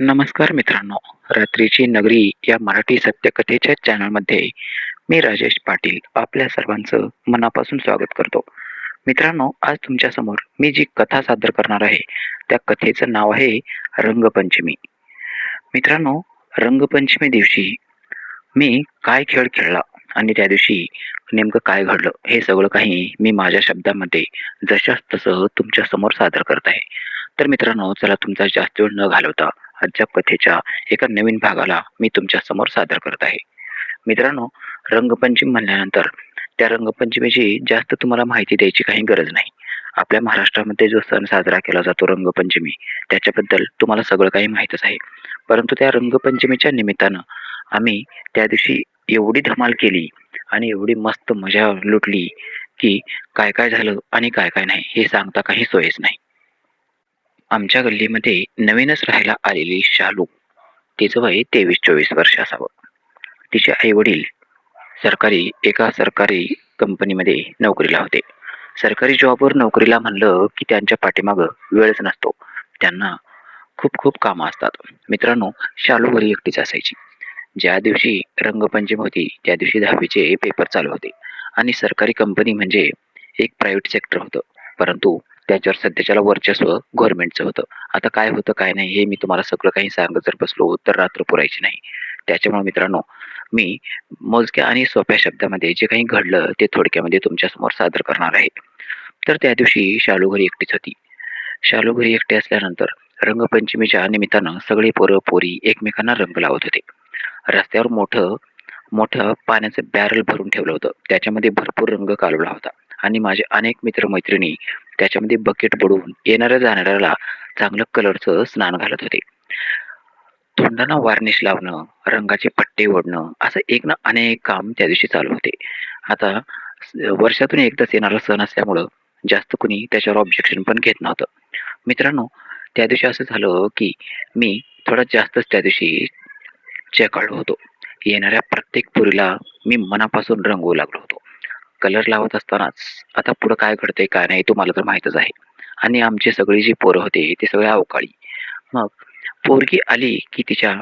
नमस्कार मित्रांनो रात्रीची नगरी या मराठी सत्यकथेच्या चॅनलमध्ये मी राजेश पाटील आपल्या सर्वांचं मनापासून स्वागत करतो. मित्रांनो आज तुमच्यासमोर मी जी कथा सादर करणार आहे त्या कथेचं नाव आहे रंगपंचमी. मित्रांनो रंगपंचमी दिवशी मी काय खेळ खेळला आणि त्या दिवशी नेमकं काय घडलं हे सगळं काही मी माझ्या शब्दामध्ये जशाच तसं तुमच्यासमोर सादर करत आहे. तर मित्रांनो चला तुमचा जास्त वेळ न घालवता आजच्या कथेच्या एका नवीन भागाला मी तुमच्यासमोर सादर करत आहे. मित्रांनो रंगपंचमी म्हणल्यानंतर त्या रंगपंचमीची जास्त तुम्हाला माहिती द्यायची काही गरज नाही. आपल्या महाराष्ट्रामध्ये जो सण साजरा केला जातो रंगपंचमी त्याच्याबद्दल तुम्हाला सगळं काही माहीतच आहे. परंतु त्या रंगपंचमीच्या निमित्तानं आम्ही त्या दिवशी एवढी धमाल केली आणि एवढी मस्त मजा लुटली की काय काय झालं आणि काय काय नाही हे सांगता काही सोयच नाही. आमच्या गल्लीमध्ये नवीनच राहायला आलेली शालू. तिचं वय तेवीस चोवीस वर्ष असावं. तिचे आई वडील सरकारी एका सरकारी कंपनीमध्ये नोकरीला होते. सरकारी जॉबवर नोकरीला म्हणलं की त्यांच्या पाठीमागं वेळच नसतो. त्यांना खूप खूप कामं असतात. मित्रांनो शालू घरी एकटीच असायची. ज्या दिवशी रंगपंचमी होती त्या दिवशी दहावीचे पेपर चालू होते. आणि सरकारी कंपनी म्हणजे एक प्रायव्हेट सेक्टर होतं. परंतु त्याच्यावर सध्याच्याला वर्चस्व गव्हर्नमेंटचं होतं. आता काय होतं काय नाही हे मी तुम्हाला सगळं काही सांगत जर बसलो तर रात्र पुरायची नाही. त्याच्यामुळे मित्रांनो मी मोजक्या आणि सोप्या शब्दामध्ये जे काही घडलं ते थोडक्यामध्ये तुमच्यासमोर सादर करणार आहे. तर त्या दिवशी शालू घरी एकटीच होती. शालू घरी एकटी असल्यानंतर रंगपंचमीच्या निमित्तानं सगळे पोरं पोरी एकमेकांना रंग लावत होते. रस्त्यावर मोठं मोठं पाण्याचं बॅरल भरून ठेवलं होतं. त्याच्यामध्ये भरपूर रंग कालवला होता. आणि माझे अनेक मित्रमैत्रिणी त्याच्यामध्ये बकेट बुडवून येणाऱ्या जाणाऱ्याला चांगलं कलरचं स्नान घालत होते. तोंडांना वार्निश लावणं रंगाचे पट्टे ओढणं असं एक ना अनेक काम त्या दिवशी चालू होते. आता वर्षातून एकदाच येणारा सण असल्यामुळं जास्त कुणी त्याच्यावर ऑब्जेक्शन पण घेत नव्हतं. मित्रांनो त्या दिवशी असं झालं की मी थोडा जास्तच त्या दिवशी चेकाळलो होतो. येणाऱ्या प्रत्येक पुरीला मी मनापासून रंगवू लागलो होतो. कलर लावत असतानाच आता पुढं काय घडतंय काय नाही तुम्हाला तर माहीतच आहे. आणि आमची सगळी जी पोरं होते ते सगळे अवकाळी. मग पोरगी आली की तिच्या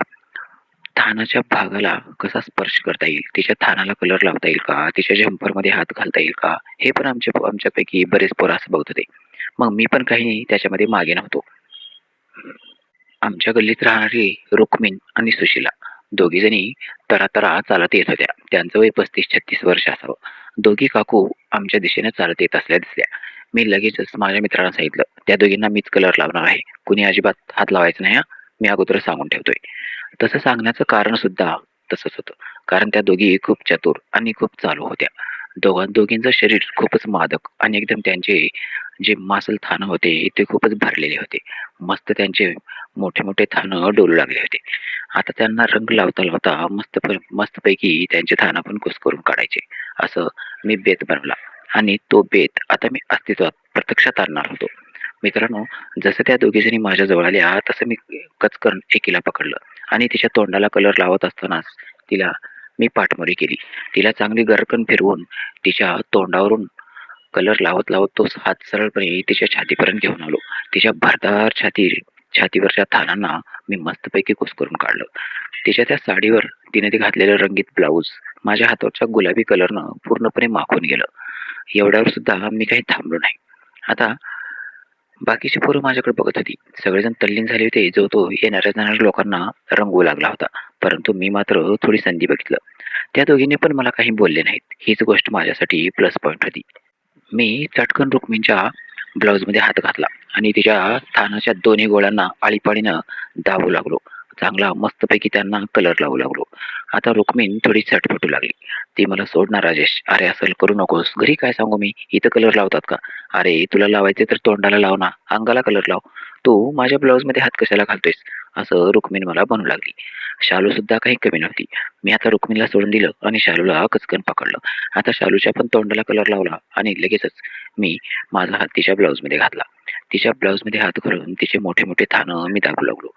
थानाच्या भागाला कसा स्पर्श करता येईल? तिच्या थानाला कलर लावता येईल का? तिच्या जम्परमध्ये हात घालता येईल का? हे पण आमचे आमच्यापैकी बरेच पोरं असं बघत होते. मग मी पण काही त्याच्यामध्ये मागे नव्हतो. आमच्या गल्लीत राहणारी रुक्मिन आणि सुशिला दोघीजणी तरातरा चालत येत होत्या. त्यांचं वय पस्तीस छत्तीस वर्ष असावं. दोघी काकू आमच्या दिशेने चालत येत असल्या दिसल्या. मी लगेचच माझ्या मित्रांना सांगितलं त्या दोघींना मीच कलर लावणार आहे. कुणी अजिबात हात लावायचा नाही हा. मी अगोदर सांगून ठेवतोय. तसं सांगण्याचं कारण सुद्धा तसंच होतं. कारण त्या दोघी खूप चतुर आणि खूप चालू होत्या. दोघां दोघींचं शरीर खूपच मादक आणि एकदम त्यांचे जे मासल थानं होते ते खूपच भरलेले होते. मस्त त्यांचे मोठे मोठे थानं डोलू लागले होते. आता त्यांना रंग लावता लावता मस्त मस्तपैकी त्यांचे थाना पण घुस करून काढायचे. असं मी बेत बनवला. आणि तो बेत आता मी अस्तित्वात प्रत्यक्षात आणणार होतो. मित्रांनो जसं त्या दोघीजणी जणी आल्या तसं मी कचकन एकीला पकडलं. आणि तिच्या तोंडाला कलर लावत असतानाच तिला मी पाठमोरी केली. तिला चांगली गरकन फिरवून तिच्या तोंडावरून कलर लावत लावत तो हात सरळपणे तिच्या छातीपर्यंत घेऊन आलो. तिच्या भरदार छाती छातीवरच्या थानांना मी मस्तपैकी कुस करून काढलं. तिच्या त्या साडीवर तिने ते घातलेलं रंगीत ब्लाऊज माझ्या हातावरच्या गुलाबी कलरनं पूर्णपणे माखून गेलं. एवढ्यावर सुद्धा मी काही थांबलो नाही. आता बाकीची पोरं माझ्याकडे बघत होती. सगळेजण तल्लीन झाले होते. जो तो येणाऱ्या जाणाऱ्या लोकांना रंगवू लागला होता. परंतु मी मात्र थोडी संधी बघितलं. त्या दोघींनी पण मला काही बोलले नाहीत. हीच गोष्ट माझ्यासाठी प्लस पॉईंट होती. मी चटकन रुक्मींच्या ब्लाऊजमध्ये हात घातला आणि तिच्या थानाच्या दोन्ही गोळ्यांना आळीपाळीनं दाबू लागलो. चांगला मस्तपैकी त्यांना कलर लावू लागलो. आता रुक्मिण थोडी चटपटू लागली. ती मला सोडणार राजेश. अरे असं करू नकोस. घरी काय सांगू मी? इथं कलर लावतात का? अरे तुला लावायचे तर तोंडाला लाव ना. अंगाला कलर लाव. तू माझ्या ब्लाऊजमध्ये हात कशाला घालतोयस? असं रुक्मिण मला बनू लागली. शालू सुद्धा काही कमी नव्हती. मी आता रुक्मिणीला सोडून दिलं आणि शालूला कचकन पकडलं. आता शालूच्या पण तोंडाला कलर लावला आणि लगेचच मी माझा हात तिच्या ब्लाऊजमध्ये घातला. तिच्या ब्लाऊजमध्ये हात घालून तिचे मोठे मोठे थानं मी दाखवू लागलो.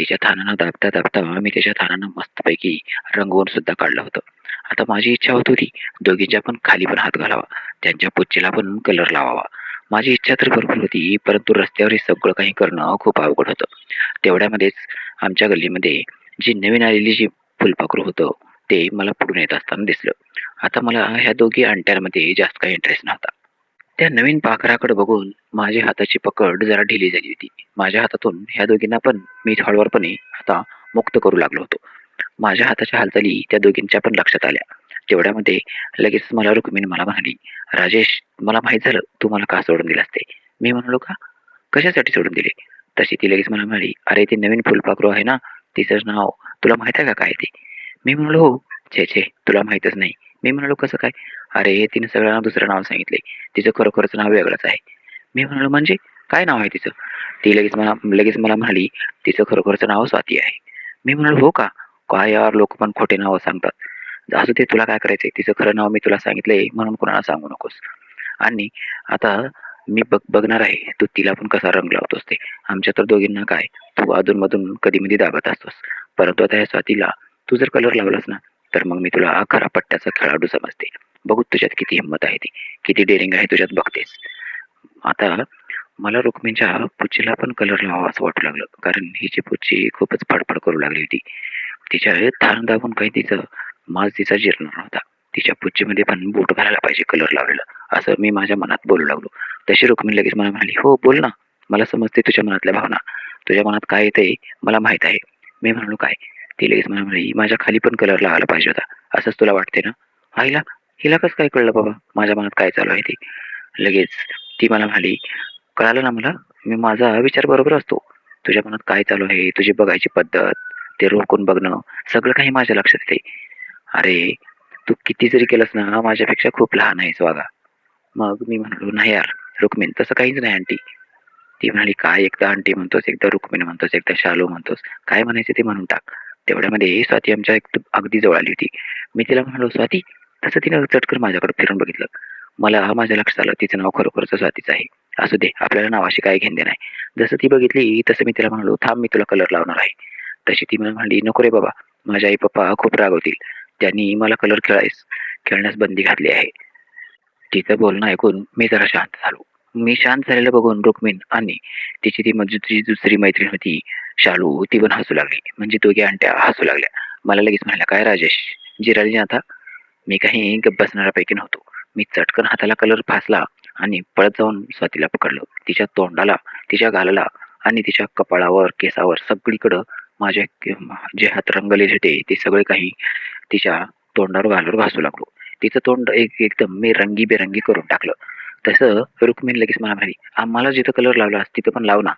तिच्या थानांना दाबता दाबता मी त्याच्या थानांना मस्तपैकी रंगवून सुद्धा काढलं होतं. आता माझी इच्छा होत होती दोघींच्या पण खाली पण हात घालावा त्यांच्या पुच्चीला पण कलर लावावा. माझी इच्छा तर भरपूर होती परंतु रस्त्यावर हे सगळं काही करणं खूप अवघड होतं. तेवढ्यामध्येच आमच्या गल्लीमध्ये जी नवीन आलेली जी फुलपाखरू होतं ते मला पुढून येत असताना दिसलं. आता मला ह्या दोघी अंट्यांमध्ये जास्त काही इंटरेस्ट नव्हता. त्या नवीन पाखराकडे बघून माझ्या हाताची पकड जरा ढिली झाली होती. माझ्या हातातून ह्या दोघींना पण मी हळूवारपणे आता मुक्त करू लागलो होतो. माझ्या हाताच्या हालचाली त्या दोघींच्या पण लक्षात आल्या. तेवढ्यामध्ये लगेच मला रुक्मिणी मला म्हणाली राजेश मला माहीत झालं तू मला का सोडून दिलास ते मी म्हणलो का? कशासाठी सोडून दिले? तशी ती लगेच मला म्हणाली अरे ते नवीन फुलपाखरू आहे ना तिचं नाव तुला माहीत आहे का काय ते? मी म्हणलो हो छे छे तुला माहीतच नाही. मी म्हणलो कसं काय? अरे हे तिने सगळ्यांना दुसरं नाव सांगितले. तिचं खरोखरच नाव वेगळंच आहे. मी म्हणालो म्हणजे? काय नाव आहे तिचं? ती लगेच मला लगेच मला म्हणाली तिचं खरोखरचं नाव स्वाती आहे. मी म्हणालो हो का? काय यार लोक पण खोटे नावं सांगतात. असं ते तुला काय करायचंय? तिचं खरं नाव मी तुला सांगितलंय म्हणून कोणाला सांगू नकोस. आणि आता मी बघ बघणार आहे तू तिला पण कसा रंग लावतोस ते. आमच्या तर दोघींना काय? तू अधूनमधून कधी मधी दाबत असतोस. परंतु आता या स्वातीला तू जर कलर लावलास ना तर मग मी तुला खरा पट्ट्याचा खेळाडू समजते. बघू तुझ्यात किती हिंमत आहे ती. किती डेअरिंग आहे तुझ्यात बघतेस. आता मला रुक्मिणीच्या पुच्छीला पण कलर लावावा असं वाटू लागलं. कारण हिची पुच्छी खूपच फडफड करू लागली होती. तिच्या थान दाबून काही तिचं माज तिचा जिरणार नव्हता. तिच्या पुच्चीमध्ये पण बोट घालायला पाहिजे कलर लावलेला. असं मी माझ्या मनात बोलू लागलो. तशी रुक्मिणी लगेच मला म्हणाली हो बोल ना. मला समजते तुझ्या मनातल्या भावना. तुझ्या मनात काय येते मला माहीत आहे. मी म्हणालो काय? ती लगेच मला म्हणाली माझ्या खाली पण कलर लावायला पाहिजे होता. असंच तुला वाटते ना? आईला हिला कसं काय कळलं बाबा? माझ्या मनात काय चालू आहे ते? लगेच ती मला म्हणाली कळालं ना मला? मी माझा विचार बरोबर असतो. तुझ्या मनात काय चालू आहे? तुझी बघायची पद्धत ते रोखून बघणं सगळं काही माझ्या लक्षात येते. अरे तू किती जरी केलंस ना माझ्यापेक्षा खूप लहान आहेस वागा. मग मी म्हणालो नाही यार रुक्मिण तसं काहीच नाही आंटी. ती म्हणाली काय एकदा आंटी म्हणतोस एकदा रुक्मिण म्हणतोस एकदा शालू म्हणतोस काय म्हणायचं ते म्हणून टाक. तेवढ्यामध्ये स्वाती आमच्या अगदी जवळ आली होती. मी तिला म्हणालो स्वाती तसं तिनं चटकर माझ्याकडे फिरून बघितलं. मला हा माझ्या लक्षात आलं तिचं नाव खरोखरच स्वातीचं आहे. असू दे आपल्याला नावाशी काय घेणे नाही. जसं ती बघितली तसं मी तिला म्हणालो थांब मी तुला कलर लावणार आहे. तशी ती मला म्हणली नको रे बाबा माझे आई पप्पा खूप रागवतील. त्यांनी मला कलर खेळायस खेळण्यास बंदी घातली आहे. तिचं बोलणं ऐकून मी जरा शांत झालो. मी शांत झालेलं बघून रुक्मिण आणि तिची ती म्हणजे दुसरी मैत्रीण होती शालू ती पण हसू लागली. म्हणजे दोघी अंट्या हसू लागल्या. मला लगेच म्हणाल्या काय राजेश? जिराली आता? मी काही गप्प बसणाऱ्यापैकी नव्हतो. मी चटकन हाताला कलर फासला आणि पळत जाऊन स्वातीला पकडलं. तिच्या तोंडाला तिच्या गालाला आणि तिच्या कपाळावर केसावर सगळीकडं माझे जे हात रंगलेले होते ते सगळे काही तिच्या तोंडावर गालावर घासू लागलो. तिचं तोंड एक एकदम मी रंगीबेरंगी करून टाकलं. तसं रुक्मिणी लगेच मला म्हणाली आम्हाला जिथं कलर लावलास तिथं पण लाव ना.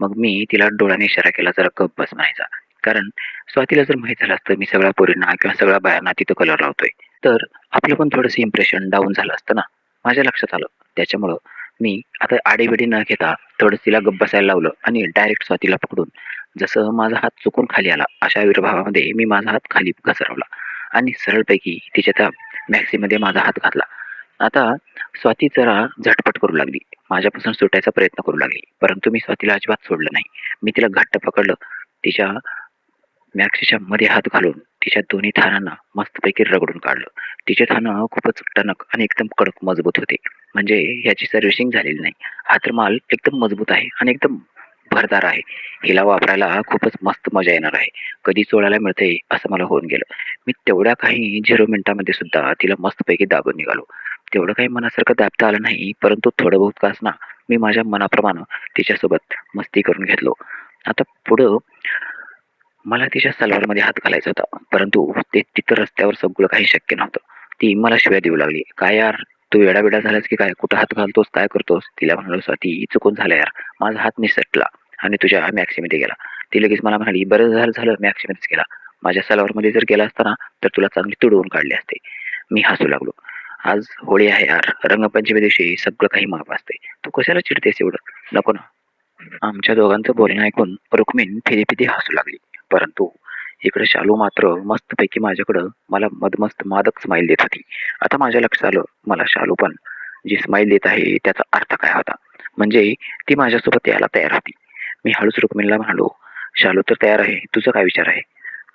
मग मी तिला डोळ्याने इशारा केला जरा गप बस म्हणायचा. कारण स्वातीला जर माहीत झालं असतं मी सगळ्या पोरींना किंवा सगळ्या बायांना तिथं कलर लावतोय. तर आपलं पण थोडंसं इम्प्रेशन डाऊन झालं असतं ना. माझ्या लक्षात आलं. त्याच्यामुळं मी आता आडेबिडी न घेता थोडं तिला गप्प बसायला लावलं आणि डायरेक्ट स्वातीला पकडून जसं माझा हात चुकून खाली आला अशा विर्भावामध्ये मी माझा हात खाली घसरवला आणि सरळपैकी तिच्या त्या मॅक्सीमध्ये माझा हात घातला. आता स्वाती जरा झटपट करू लागली. माझ्यापासून सुटायचा प्रयत्न करू लागली. परंतु मी स्वातीला अजिबात सोडलं नाही. मी तिला घट्ट पकडलं. तिच्या मॅक्सीच्या मध्ये हात घालून तिच्या दोन्ही थानांना मस्तपैकी रगडून काढलं. तिचे थानं खूपच टणक आणि एकदम कडक मजबूत होते. म्हणजे याची सर्व्हिसिंग झालेली नाही. हा तर माल एकदम मजबूत आहे आणि एकदम भरदार आहे. हिला वापरायला खूपच मस्त मजा येणार आहे. कधी चोळायला मिळते असं मला होऊन गेलं. मी तेवढ्या काही झिरो मिनिटामध्ये सुद्धा तिला मस्तपैकी दाबून निघालो. तेवढं काही मनासारखं दाबता आलं नाही परंतु थोडं बहुत का ना मी माझ्या मनाप्रमाणे तिच्यासोबत मस्ती करून घेतलो. आता पुढं मला तिच्या सलवारमध्ये हात घालायचा होता परंतु ते तिथं रस्त्यावर सगळं काही शक्य नव्हतं. ती मला शिव्या देऊ लागली. काय यार तू वेडा झालास की काय? कुठं हात घालतोस? काय करतोस? तिला म्हणालो ती चुकून झालं यार. माझा हात निसटला आणि तुझ्या मॅक्सीमध्ये गेला. ती लगेच मला म्हणाली बरं झालं झालं मॅक्सीमध्येच गेला. माझ्या सलवारमध्ये जर गेला असताना तर तुला चांगली तुडवून काढली असते. मी हसू लागलो. आज होळी आहे यार. रंगपंचमी दिवशी सगळं काही माप असते. तू कशाला चिडतेस एवढं? नको ना. आमच्या दोघांचं बोलणं ऐकून रुक्मिण फिरी फिरी हसू लागली. परंतु इकडे शालू मात्र मस्तपैकी माझ्याकडं मला मदमस्त मादक स्माईल देत होती. आता माझ्या लक्षात आलं मला शालू पण जी स्माईल देत आहे त्याचा अर्थ काय होता? म्हणजे ती माझ्यासोबत यायला तयार होती. मी हळूच रुक्मिणीला म्हणालो शालू तर तयार आहे तुझा काय विचार आहे?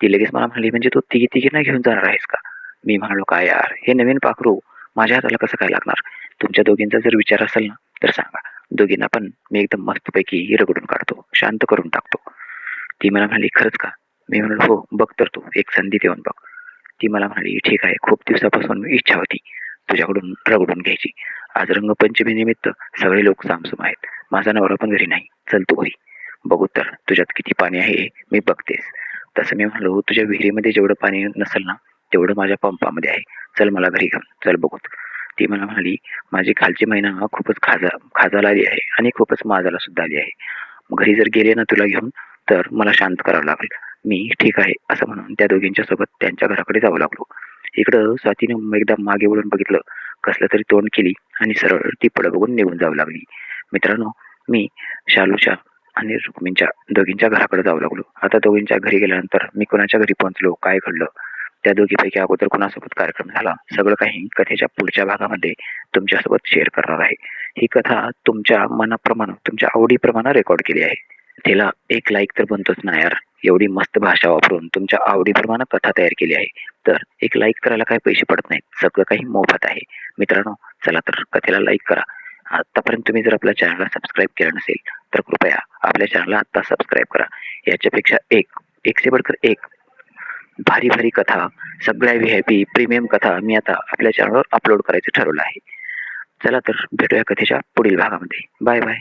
ती लगेच मला म्हणाली म्हणजे तू तिघी तिघींना घेऊन जाणार आहेस का? मी म्हणालो काय यार हे नवीन पाखरू माझ्या हाताला कसं काय लागणार? तुमच्या दोघींचा जर विचार असेल ना तर सांगा. दोघींना पण मी एकदम मस्तपैकी रगडून काढतो शांत करून टाकतो. ती मला म्हणाली खरंच का? मी म्हणालो हो बघ तर तू एक संधी देऊन बघ. ती मला म्हणाली ठीक आहे खूप दिवसापासून इच्छा होती तुझ्याकडून रगडून घ्यायची. आज रंगपंचमी निमित्त सगळे लोक सामसूम आहेत. माझा नवरा पण घरी नाही. चल तू घरी. बघू तर तुझ्यात किती पाणी आहे मी बघतेस. तसं मी म्हणालो तुझ्या विहिरीमध्ये जेवढं पाणी नसेल ना तेवढं माझ्या पंपामध्ये आहे. चल मला घरी घेऊन. चल बघू. ती मला म्हणाली माझी खालची महिना खूपच खाजा खाजाला आली आहे आणि खूपच माजाला सुद्धा आली आहे. घरी जर गेले ना तुला घेऊन तर मला शांत करावं लागेल. मी ठीक आहे असं म्हणून त्या दोघींच्या सोबत त्यांच्या घराकडे जावं लागलो. इकडं स्वातीने एकदा मागे वळून बघितलं. कसलं तरी तोंड केली आणि सरळ ती पडं बघून निघून जाऊ लागली. मित्रांनो मी शालूच्या आणि रुक्मिणीच्या दोघींच्या घराकडे जाऊ लागलो. आता दोघींच्या घरी गेल्यानंतर मी कोणाच्या घरी पोहोचलो काय घडलं? त्या दोघीपैकी अगोदर कुणासोबत कार्यक्रम झाला? सगळं काही कथेच्या पुढच्या भागामध्ये तुमच्यासोबत शेअर करणार आहे. ही कथा तुमच्या मनाप्रमाणे तुमच्या आवडीप्रमाणे रेकॉर्ड केली आहे. तिला एक लाईक तर बनतोच ना यार. एवढी मस्त भाषा वापरून तुमच्या आवडीप्रमाणे कथा तयार केली आहे. तर एक लाईक करायला काही पैसे पडत नाहीत. सगळं काही मोफत आहे. मित्रांनो चला तर कथेला लाईक करा. आतापर्यंत तुम्ही जर आपल्या चॅनलला सबस्क्राईब केलं नसेल तर कृपया आपल्या चॅनलला आत्ता सबस्क्राईब करा. याच्यापेक्षा एक एकशे बडकर एक भारी भारी कथा सगळ्या व्ही आय पी प्रीमियम कथा मी आता आपल्या चॅनलवर अपलोड करायचं ठरवलं आहे. चला तर भेटूया कथेच्या पुढील भागामध्ये. Bye bye